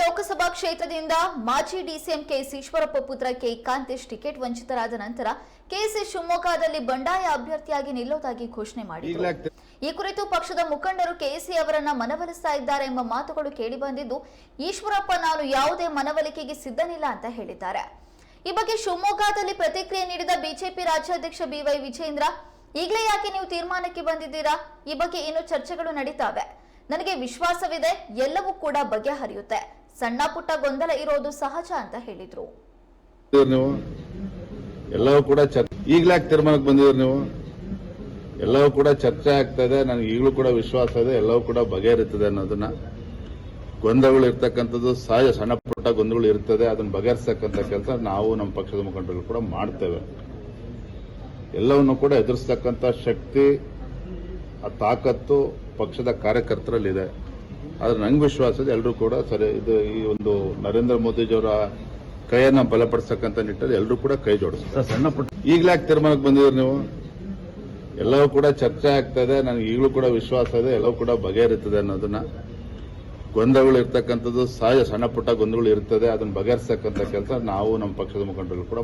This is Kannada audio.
ಲೋಕಸಭಾ ಕ್ಷೇತ್ರದಿಂದ ಮಾಜಿ ಡಿಸಿಎಂ ಕೆಎಸ್ ಈಶ್ವರಪ್ಪ ಪುತ್ರ ಕೆ ಕಾಂತೇಶ್ ಟಿಕೆಟ್ ವಂಚಿತರಾದ ನಂತರ ಕೆಎಸ್ಎಸ್ ಶಿವಮೊಗ್ಗದಲ್ಲಿ ಬಂಡಾಯ ಅಭ್ಯರ್ಥಿಯಾಗಿ ನಿಲ್ಲೋದಾಗಿ ಘೋಷಣೆ ಮಾಡಿದರು. ಈ ಕುರಿತು ಪಕ್ಷದ ಮುಖಂಡರು ಕೆಎಸಿ ಅವರನ್ನ ಮನವೊಲಿಸ್ತಾ ಇದ್ದಾರೆ ಎಂಬ ಮಾತುಗಳು ಕೇಳಿಬಂದಿದ್ದು ಈಶ್ವರಪ್ಪ ನಾನು ಯಾವುದೇ ಮನವೊಲಿಕೆಗೆ ಸಿದ್ಧನಿಲ್ಲ ಅಂತ ಹೇಳಿದ್ದಾರೆ. ಈ ಬಗ್ಗೆ ಶಿವಮೊಗ್ಗದಲ್ಲಿ ಪ್ರತಿಕ್ರಿಯೆ ನೀಡಿದ ಬಿಜೆಪಿ ರಾಜ್ಯಾಧ್ಯಕ್ಷ ಬಿವೈ ವಿಜೇಂದ್ರ ಈಗಲೇ ಯಾಕೆ ನೀವು ತೀರ್ಮಾನಕ್ಕೆ ಬಂದಿದ್ದೀರಾ? ಈ ಬಗ್ಗೆ ಇನ್ನೂ ಚರ್ಚೆಗಳು ನಡೀತಾವೆ. ನನಗೆ ವಿಶ್ವಾಸವಿದೆ ಎಲ್ಲವೂ ಕೂಡ ಬಗೆಹರಿಯುತ್ತೆ. ಸಣ್ಣ ಪುಟ್ಟ ಗೊಂದಲ ಇರೋದು ಸಹಜ ಅಂತ ಹೇಳಿದ್ರು. ನೀವು? ಎಲ್ಲವೂ ಕೂಡ ಈಗಲೇ ತೀರ್ಮಾನಕ್ಕೆ ಬಂದಿದ್ರು ನೀವು? ಎಲ್ಲವೂ ಕೂಡ ಚರ್ಚೆ ಆಗ್ತಾ ಇದೆ, ನನಗೆ ಈಗಲೂ ಕೂಡ ವಿಶ್ವಾಸ ಇದೆ, ಎಲ್ಲವೂ ಕೂಡ ಬಗೆಹರಿತದೆ ಅನ್ನೋದನ್ನ. ಗೊಂದಲಗಳು ಇರ್ತಕ್ಕಂಥದ್ದು ಸಹಜ, ಸಣ್ಣ ಪುಟ್ಟ ಗೊಂದಲಗಳು ಇರ್ತದೆ, ಅದನ್ನ ಬಗೆಹರಿಸ್ತಕ್ಕಂಥ ಕೆಲಸ ನಾವು ನಮ್ಮ ಪಕ್ಷದ ಮುಖಂಡರು ಕೂಡ ಮಾಡ್ತೇವೆ. ಎಲ್ಲವನ್ನು ಕೂಡ ಎದುರಿಸ್ತಕ್ಕಂಥ ಶಕ್ತಿ, ಆ ತಾಕತ್ತು ಪಕ್ಷದ ಕಾರ್ಯಕರ್ತರಲ್ಲಿದೆ. ಆದ್ರೆ ನಂಗೆ ವಿಶ್ವಾಸ ಇದೆ ಎಲ್ಲರೂ ಕೂಡ ಸರಿ ಇದು ಈ ಒಂದು ನರೇಂದ್ರ ಮೋದಿಜಿಯವರ ಕೈಯನ್ನ ಬಲಪಡಿಸ್ತಕ್ಕಂಥ ನಿಟ್ಟಲ್ಲಿ ಎಲ್ಲರೂ ಕೂಡ ಕೈ ಜೋಡಿಸ್ತಾರೆ. ಸಣ್ಣ ಪುಟ್ಟ ಈಗಲೇ ಯಾಕೆ ತೀರ್ಮಾನಕ್ಕೆ ಬಂದಿದ್ರು ನೀವು? ಎಲ್ಲವೂ ಕೂಡ ಚರ್ಚೆ ಆಗ್ತಾ ಇದೆ ನನಗೆ ಈಗಲೂ ಕೂಡ ವಿಶ್ವಾಸ ಇದೆ ಎಲ್ಲವೂ ಕೂಡ ಬಗೆಹರಿತದೆ ಅನ್ನೋದನ್ನ. ಗೊಂದಲಗಳು ಇರ್ತಕ್ಕಂಥದ್ದು ಸಹಜ ಸಣ್ಣ ಪುಟ್ಟ ಗೊಂದಲಗಳು ಇರ್ತದೆ ಅದನ್ನು ಬಗೆಹರಿಸ್ತಕ್ಕಂಥ ಕೆಲಸ ನಾವು ನಮ್ಮ ಪಕ್ಷದ ಮುಖಂಡರು ಕೂಡ